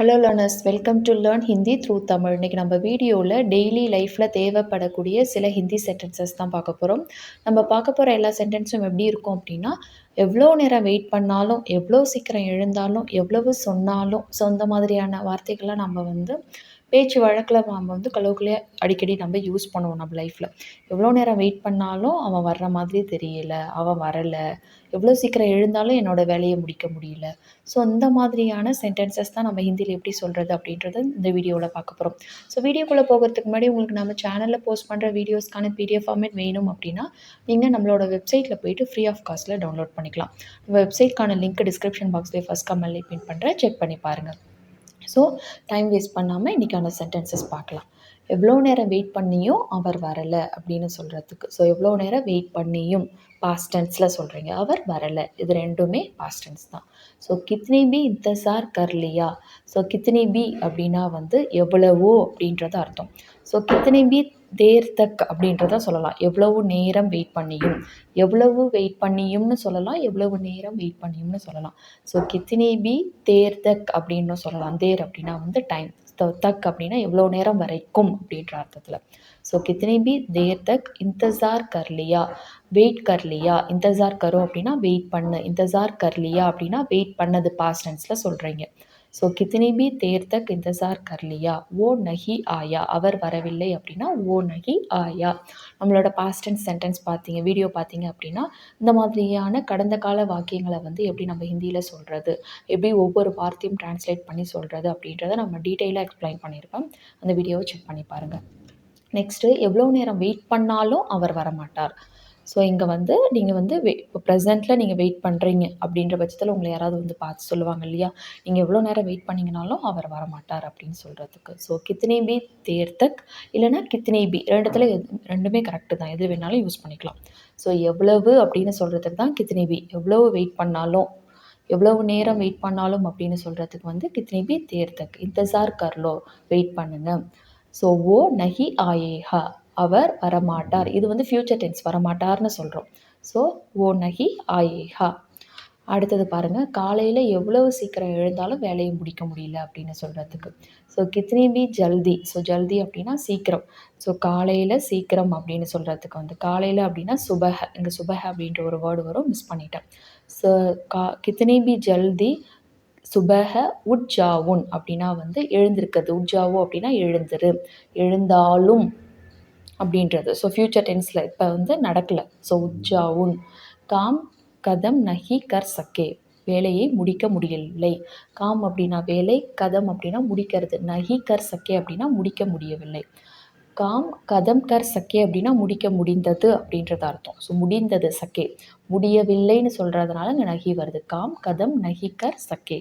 Hello learners welcome to learn Hindi through Tamil இன்றைக்கி நம்ம வீடியோவில் டெய்லி லைஃப்பில் தேவைப்படக்கூடிய சில ஹிந்தி சென்டென்சஸ் தான் பார்க்க போகிறோம் நம்ம பார்க்க போகிற எல்லா சென்டென்ஸும் எப்படி இருக்கும் அப்படின்னா எவ்வளோ நேரம் வெயிட் பண்ணாலும் எவ்வளோ சீக்கிரம் எழுந்தாலும் எவ்வளவு சொன்னாலும் ஸோ அந்த மாதிரியான வார்த்தைகளை நம்ம வந்து பேச்சு வழக்கில் நம்ம வந்து கலோக்கிலே அடிக்கடி நம்ம யூஸ் பண்ணுவோம் நம்ம லைஃப்பில் எவ்வளோ நேரம் வெயிட் பண்ணாலும் அவன் வர்ற மாதிரி தெரியல அவன் வரலை. எவ்வளோ சீக்கிரம் எழுந்தாலும் என்னோடய வேலையை முடிக்க முடியல. ஸோ இந்த மாதிரியான சென்டென்சஸ் தான் நம்ம ஹிந்தியில் எப்படி சொல்கிறது அப்படின்றத இந்த வீடியோவில் பார்க்க போகிறோம் ஸோ வீடியோக்குள்ளே போகிறதுக்கு முன்னாடி உங்களுக்கு நம்ம சேனலில் போஸ்ட் பண்ணுற வீடியோஸ்க்கான பிடிஎஃப் ஃபார்மேட் வேணும் அப்படின்னா நீங்கள் நம்மளோட வெப்சைட்டில் போயிட்டு ஃப்ரீ ஆஃப் காஸ்ட்டில் டவுன்லோட் பண்ணிக்கலாம். வெப்சைட்க்கான லிங்க் டிஸ்கிரிப்ஷன் பாக்ஸ்லேயே ஃபஸ்ட் கமெண்ட்லேயே பின் பண்ணுறேன் செக் பண்ணி பாருங்கள் ஸோ டைம் வேஸ்ட் பண்ணாமல் இன்றைக்கான சென்டென்சஸ் பார்க்கலாம். எவ்வளோ நேரம் வெயிட் பண்ணியும் அவர் வரலை அப்படின்னு சொல்கிறதுக்கு ஸோ எவ்வளோ நேரம் வெயிட் பண்ணியும் பாஸ்ட் டென்ஸில் சொல்கிறீங்க அவர் வரலை. இது ரெண்டுமே பாஸ்ட் டென்ஸ் தான். ஸோ கித்னி பி இந்தசார் கர்லியா? ஸோ கித்னி பி அப்படின்னா வந்து எவ்வளவோ அப்படின்றது அர்த்தம். ஸோ கித்னி பி தேர் தக் அப்படின்றத சொல்லலாம். எவ்வளவு நேரம் வெயிட் பண்ணியும் எவ்வளவு வெயிட் பண்ணியும்னு சொல்லலாம் எவ்வளவு நேரம் வெயிட் பண்ணியும்னு சொல்லலாம். ஸோ கித்தினி பி தேர் தக் அப்படின்னு சொல்லலாம். தேர் அப்படின்னா வந்து டைம் தக் அப்படின்னா எவ்வளோ நேரம் வரைக்கும் அப்படின்ற அர்த்தத்தில். ஸோ கித்தனை பி தேர் தக் இந்தசார் கர்லியா வெயிட் கர்லியா இந்தசார் கரும் அப்படின்னா வெயிட் பண்ணு இந்தசார் கர்லியா அப்படின்னா வெயிட் பண்ணது பாஸ்ட் டென்ஸில் சொல்கிறீங்க ஸோ கித்னி பி தேர் தக் இந்தசார் கர்லியா. ஓ நகி ஆயா. அவர் வரவில்லை அப்படின்னா ஓ நகி ஆயா. நம்மளோட பாஸ்ட் அண்ட் சென்டென்ஸ் பார்த்தீங்க வீடியோ பார்த்தீங்க அப்படின்னா இந்த மாதிரியான கடந்த கால வாக்கியங்களை வந்து எப்படி நம்ம ஹிந்தியில் சொல்கிறது எப்படி ஒவ்வொரு வார்த்தையும் டிரான்ஸ்லேட் பண்ணி சொல்கிறது அப்படின்றத நம்ம டீட்டெயிலாக எக்ஸ்பிளைன் பண்ணியிருக்கோம். அந்த வீடியோவை செக் பண்ணி பாருங்கள் நெக்ஸ்ட்டு எவ்வளோ நேரம் வெயிட் பண்ணாலும் அவர் வரமாட்டார். ஸோ இங்கே வந்து நீங்கள் வந்து வெ இப்போ ப்ரெசென்ட்டில் நீங்கள் வெயிட் பண்ணுறீங்க அப்படின்ற பட்சத்தில் உங்களை யாராவது வந்து பார்த்து சொல்லுவாங்க இல்லையா? நீங்கள் எவ்வளோ நேரம் வெயிட் பண்ணிங்கனாலும் அவர் வரமாட்டார் அப்படின்னு சொல்கிறதுக்கு ஸோ கித்னே பி தேர்த்தக் இல்லைனா கித்னே பி ரெண்டுத்தில் ரெண்டுமே கரெக்டு தான். எது வேணாலும் யூஸ் பண்ணிக்கலாம். ஸோ எவ்வளவு அப்படின்னு சொல்கிறதுக்கு தான் கித்னே பி. எவ்வளவு வெயிட் பண்ணாலும் எவ்வளவு நேரம் வெயிட் பண்ணாலும் அப்படின்னு சொல்கிறதுக்கு வந்து கித்னி பி தேர்தக். இந்தசார் கர்லோ வெயிட் பண்ணுங்க. ஸோ ஓ நஹி ஆயேஹா. அவர் வரமாட்டார். இது வந்து ஃப்யூச்சர் டென்ஸ் வரமாட்டார்னு சொல்கிறோம் ஸோ ஓ நகி ஆயேஹா அடுத்தது பாருங்கள் காலையில் எவ்வளவு சீக்கிரம் எழுந்தாலும் வேலையை முடிக்க முடியல அப்படின்னு சொல்கிறதுக்கு ஸோ கித்னி பி ஜல்தி ஸோ ஜல்தி அப்படின்னா சீக்கிரம். ஸோ காலையில் சீக்கிரம் அப்படின்னு சொல்கிறதுக்கு வந்து காலையில் அப்படின்னா சுபஹ. இங்கே சுபஹ அப்படின்ற ஒரு வேர்டு வரும் மிஸ் பண்ணிட்டேன். ஸோ கா கித்னி பி ஜல்தி சுபஹ உட்ஜாவுன் அப்படின்னா வந்து எழுந்திருக்கிறது. உட்ஜாவோ அப்படின்னா எழுந்துரு. எழுந்தாலும் அப்படின்றது. ஸோ ஃப்யூச்சர் டென்ஸில் இப்போ வந்து நடக்கலை. ஸோ உஜ்ஜாவுன் காம் கதம் நஹி கர் சக்கே. வேலையை முடிக்க முடியவில்லை. காம் அப்படின்னா வேலை கதம் அப்படின்னா முடிக்கிறது. நஹி கர் சக்கே அப்படின்னா முடிக்க முடியவில்லை. காம் கதம் கர் சக்கே அப்படின்னா முடிக்க முடிந்தது அப்படின்றது அர்த்தம். ஸோ முடிந்தது சக்கே. முடியவில்லைன்னு சொல்கிறதுனால இங்கே நகி வருது. காம் கதம் நகி கர் சக்கே.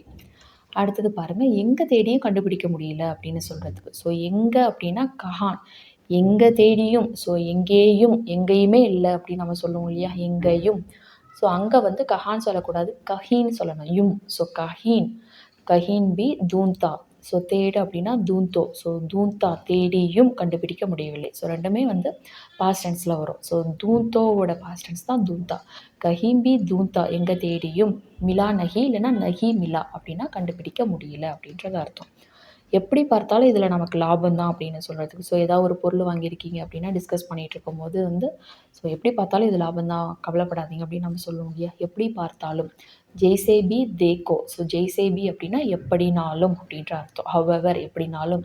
அடுத்தது பாருங்கள் எங்கே தேடியும் கண்டுபிடிக்க முடியல அப்படின்னு சொல்கிறதுக்கு ஸோ எங்கே அப்படின்னா கஹான். எங்கே தேடியும் ஸோ எங்கேயும் எங்கேயுமே இல்லை அப்படின்னு நம்ம சொல்லுவோம் இல்லையா? எங்கேயும். ஸோ அங்கே வந்து கஹான்னு சொல்லக்கூடாது. கஹீன்னு சொல்லணும். யும். ஸோ கஹீன். கஹீன் பி தூந்தா. ஸோ தேடு அப்படின்னா தூந்தோ. ஸோ தூந்தா தேடியும் கண்டுபிடிக்க முடியவில்லை. ஸோ ரெண்டுமே வந்து பாஸ்ட் டென்ஸில் வரும். ஸோ தூந்தோவோட பாஸ்ட் டென்ஸ் தான் தூந்தா. கஹிம்பி தூந்தா. எங்கே தேடியும். மிலா நகி இல்லைன்னா நகி மிலா அப்படின்னா கண்டுபிடிக்க முடியல அப்படின்றது அர்த்தம். எப்படி பார்த்தாலும் இதில் நமக்கு லாபம் தான் அப்படின்னு சொல்கிறதுக்கு ஸோ ஏதாவது ஒரு பொருள் வாங்கியிருக்கீங்க அப்படின்னா டிஸ்கஸ் பண்ணிகிட்டு இருக்கும்போது வந்து ஸோ எப்படி பார்த்தாலும் இது லாபம் தான் கவலைப்படாதீங்க அப்படின்னு நம்ம சொல்லுவோம் இல்லையா? எப்படி பார்த்தாலும். ஜெய்சேபி தேக்கோ ஸோ ஜெய்சேபி அப்படின்னா எப்படினாலும் அப்படின்ற அர்த்தம். ஹவவர் எப்படினாலும்.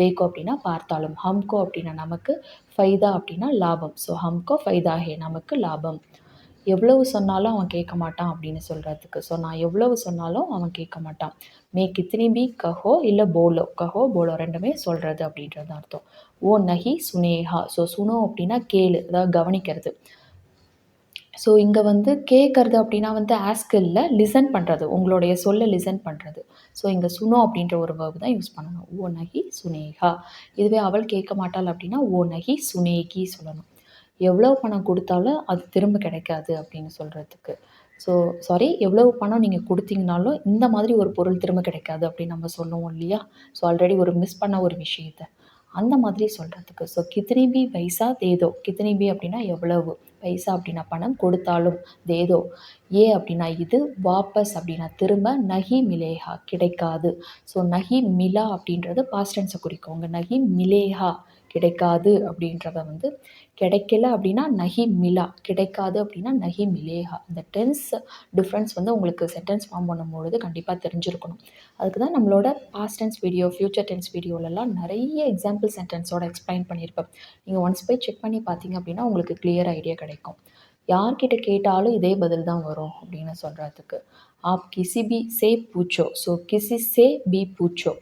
தேக்கோ அப்படின்னா பார்த்தாலும். ஹம்கோ அப்படின்னா நமக்கு ஃபைதா அப்படின்னா லாபம். ஸோ ஹம்கோ ஃபைதா ஹே நமக்கு லாபம். எவ்வளவு சொன்னாலும் அவன் கேட்க மாட்டான் அப்படின்னு சொல்கிறதுக்கு ஸோ நான் எவ்வளவு சொன்னாலும் அவன் கேட்க மாட்டான். மே கித்னி பி கஹோ இல்லை போலோ. கஹோ போலோ ரெண்டுமே சொல்கிறது அப்படின்றது அர்த்தம். ஓ நஹி சுனேஹா. ஸோ சுனோ அப்படின்னா கேளு அதாவது கவனிக்கிறது. ஸோ இங்கே வந்து கேட்குறது அப்படின்னா வந்து ஆஸ்க் இல்லை லிசன் பண்ணுறது உங்களுடைய சொல்ல லிசன் பண்ணுறது ஸோ இங்கே சுனோ அப்படின்ற ஒரு வேர்பு தான் யூஸ் பண்ணணும். ஓ நகி சுனேகா இதுவே அவள் கேட்க மாட்டாள் அப்படின்னா ஓ நகி சுனேகி சொல்லணும். எவ்வளோ பணம் கொடுத்தாலும் அது திரும்ப கிடைக்காது அப்படின்னு சொல்கிறதுக்கு ஸோ சாரி எவ்வளவு பணம் நீங்கள் கொடுத்தீங்கனாலும் இந்த மாதிரி ஒரு பொருள் திரும்ப கிடைக்காது அப்படின்னு நம்ம சொல்லுவோம் இல்லையா? ஸோ ஆல்ரெடி ஒரு மிஸ் பண்ண ஒரு விஷயத்தை. அந்த மாதிரி சொல்கிறதுக்கு ஸோ கித்னி பி பைசா தேதோ? கித்னி பி அப்படின்னா எவ்வளவு? பைசா அப்படின்னா பணம் கொடுத்தாலும் தேதோ? ஏ அப்படின்னா இது வாபஸ் அப்படின்னா திரும்ப நகி மிலேஹா கிடைக்காது. ஸோ நகி மிலா அப்படின்றது பாஸ்டன்ஸை குறிக்கும். உங்கள் நகி மிலேஹா கிடைக்காது அப்படின்றத வந்து கிடைக்கல அப்படின்னா நகி மிலா கிடைக்காது அப்படின்னா நகி மிலேஹா இந்த டென்ஸ் டிஃப்ரென்ஸ் வந்து உங்களுக்கு சென்டென்ஸ் ஃபார்ம் பண்ணும்பொழுது கண்டிப்பாக தெரிஞ்சிருக்கணும். அதுக்கு தான் நம்மளோட past tense video future tense வீடியோலலாம் நிறைய எக்ஸாம்பிள் சென்டென்ஸோட எக்ஸ்பிளைன் பண்ணியிருப்பேன் நீங்கள் ஒன்ஸ் போய் செக் பண்ணி பார்த்தீங்க அப்படின்னா உங்களுக்கு கிளியர் ஐடியா கிடைக்கும். யார்கிட்ட கேட்டாலும் இதே பதில் தான் வரும் அப்படின்னு சொல்கிறதுக்கு ஆப் கிசி பி சே பூச்சோ. ஸோ கிசி சே பி பூச்சோ.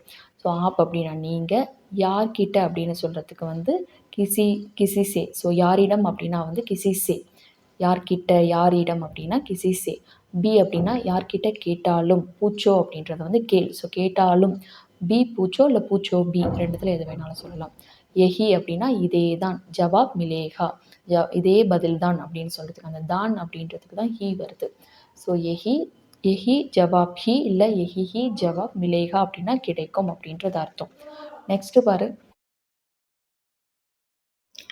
ஸோ ஆப் அப்படின்னா நீங்கள் யார்கிட்ட அப்படின்னு சொல்கிறதுக்கு வந்து கிசி கிசி சே ஸோ யாரிடம் அப்படின்னா வந்து கிசி சே யார்கிட்ட யாரிடம் அப்படின்னா கிசி சே பி அப்படின்னா யார்கிட்ட கேட்டாலும் பூச்சோ அப்படின்றத வந்து கேள். ஸோ கேட்டாலும் பி பூச்சோ இல்லை பூச்சோ பி ரெண்டுத்தில் எது வேணாலும் சொல்லலாம். எஹி அப்படின்னா இதே தான் ஜவாப் மிலேகா. ஜ இதே பதில் தான் அப்படின்னு சொல்கிறதுக்கு அந்த தான் அப்படின்றதுக்கு தான் ஹீ வருது. ஸோ எஹி எஹி ஜவாப் ஹி இல்லை எஹி ஹி ஜவாப் மிலேகா அப்படின்னா கிடைக்கும் அப்படின்றது அர்த்தம். நெக்ஸ்ட்டு பாரு.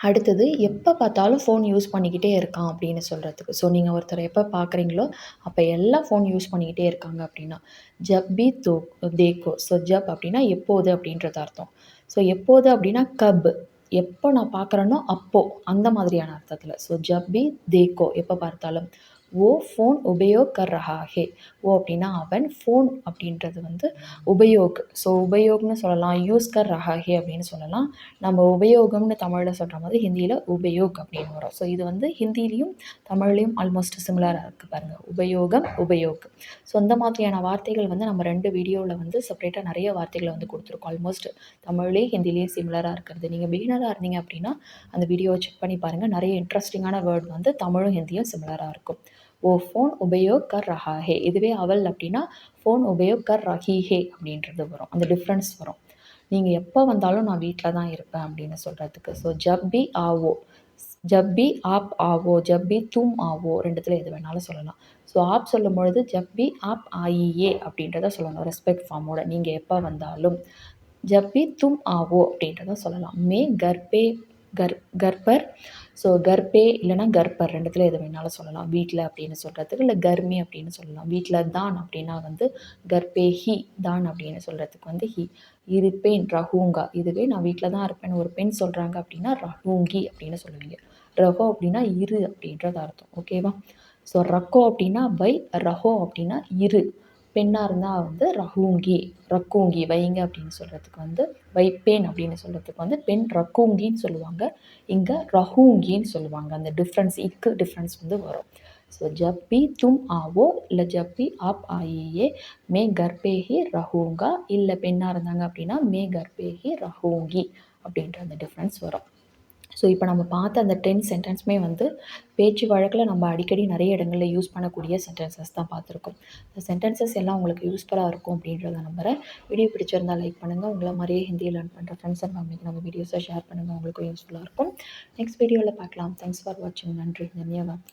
அடுத்தது எப்போ பார்த்தாலும் ஃபோன் யூஸ் பண்ணிக்கிட்டே இருக்கான் அப்படின்னு சொல்கிறதுக்கு ஸோ நீங்கள் ஒருத்தரை எப்போ பார்க்குறீங்களோ அப்போ எல்லாம் ஃபோன் யூஸ் பண்ணிக்கிட்டே இருக்காங்க அப்படின்னா ஜப் பி தோ தேக்கோ. ஸோ ஜப் அப்படின்னா எப்போது அப்படின்றது அர்த்தம். ஸோ எப்போது அப்படின்னா கப். எப்போ நான் பார்க்குறேனோ அப்போது அந்த மாதிரியான அர்த்தத்தில். ஸோ ஜப் பி தேக்கோ. எப்போ பார்த்தாலும். ஓ ஃபோன் உபயோக் கர் ரஹா ஹே ஓ அப்படின்னா அவன் ஃபோன் அப்படின்றது வந்து உபயோக் ஸோ உபயோக்னு சொல்லலாம் யூஸ் கர் ரஹா ஹே அப்படின்னு சொல்லலாம். நம்ம உபயோகம்னு தமிழில் சொல்கிற மாதிரி ஹிந்தியில் உபயோக் அப்படின்னு வரும். ஸோ இது வந்து ஹிந்திலையும் தமிழ்லையும் ஆல்மோஸ்ட் சிமிலராக இருக்குது பாருங்கள் உபயோகம் உபயோக். ஸோ அந்த மாதிரியான வார்த்தைகள் வந்து நம்ம ரெண்டு வீடியோவில் வந்து செப்பரேட்டாக நிறைய வார்த்தைகளை வந்து கொடுத்துருக்கோம். ஆல்மோஸ்ட் தமிழ்லேயே ஹிந்திலேயும் சிமிலராக இருக்கிறது. நீங்கள் பிகினராக இருந்தீங்க அப்படின்னா அந்த வீடியோவை செக் பண்ணி பாருங்கள் நிறைய இன்ட்ரெஸ்டிங்கான வேர்ட் வந்து தமிழும் ஹிந்தியும் சிமிலராக இருக்கும். ஓ ஃபோன் உபயோக் கர் ரஹா ஹே இதுவே அவள் அப்படின்னா ஃபோன் உபயோக் கர் ரஹி ஹே அப்படின்றது வரும். அந்த டிஃப்ரென்ஸ் வரும். நீங்கள் எப்போ வந்தாலும் நான் வீட்டில் தான் இருப்பேன் அப்படின்னு சொல்கிறதுக்கு ஸோ ஜப்பி ஆவோ. ஜப்பி ஆப் ஆவோ. ஜப் பி தும் ஆவோ. ரெண்டுத்தில் எது வேணாலும் சொல்லலாம். ஸோ ஆப் சொல்லும் பொழுது ஜப் பி ஆப் ஆயியே அப்படின்றத சொல்லணும் ரெஸ்பெக்ட் ஃபார்மோட நீங்கள் எப்போ வந்தாலும். ஜப்பி தும் ஆவோ அப்படின்றத சொல்லலாம். மே கர்பே கர் கர்ப்பர் ஸோ கர்ப்பே இல்லைனா கர்ப்பர் ரெண்டுத்தில் எது வேணாலும் சொல்லலாம். வீட்டில் அப்படின்னு சொல்கிறதுக்கு இல்லை கர்மி அப்படின்னு சொல்லலாம். வீட்டில் தான் அப்படின்னா வந்து கர்ப்பே ஹி தான் அப்படின்னு சொல்கிறதுக்கு வந்து ஹி. இருப்பேன் ரஹூங்கா. இதுவே நான் வீட்டில் தான் இருப்பேன்னு ஒரு பெண் சொல்கிறாங்க அப்படின்னா ரஹூங்கி அப்படின்னு சொல்லுவீங்க. ரஹோ அப்படின்னா இரு அப்படின்றது அர்த்தம். ஓகேவா ஸோ ரக்கோ அப்படின்னா பை ரஹோ அப்படின்னா இரு. பெண்ணாக இருந்தால் வந்து ரஹூங்கி ரக்கூங்கி வைங்க அப்படின்னு சொல்கிறதுக்கு வந்து வைப்பேன் அப்படின்னு சொல்கிறதுக்கு வந்து பெண் ரக்கூங்கின்னு சொல்லுவாங்க. இங்கே ரஹூங்கின்னு சொல்லுவாங்க. அந்த டிஃப்ரென்ஸ் இக்கு டிஃப்ரென்ஸ் வந்து வரும். ஸோ ஜப் பி தும் ஆவோ இல்லை ஜப் பி ஆப் ஆயியே மே கர்ப்பேஹி ரஹூங்கா இல்லை பெண்ணாக இருந்தாங்க அப்படின்னா மே கர்ப்பேஹி ரஹூங்கி அப்படின்ற அந்த டிஃப்ரென்ஸ் வரும். ஸோ இப்போ நம்ம பார்த்த அந்த டென் சென்டென்ஸுமே வந்து பேச்சு வழக்கில் நம்ம அடிக்கடி நிறைய இடங்களில் யூஸ் பண்ணக்கூடிய சென்டென்சஸ் தான் பார்த்துருக்கோம். இந்த சென்டென்சஸ் எல்லாம் உங்களுக்கு யூஸ்ஃபுல்லாக இருக்கும் அப்படின்றத நம்புகிறேன் வீடியோ பிடிச்சிருந்தா லைக் பண்ணுங்கள் உங்களை மாதிரியே ஹிந்தி லேர்ன் பண்ணுற ஃப்ரெண்ட்ஸ் அண்ட் ஃபேமிலிக்கு நம்ம வீடியோஸை ஷேர் பண்ணுங்கள் உங்களுக்கும் யூஸ்ஃபுல்லாக இருக்கும். நெக்ஸ்ட் வீடியோவில் பார்க்கலாம். தேங்க்ஸ் ஃபார் வாட்சிங் நன்றி. தன்யவாத்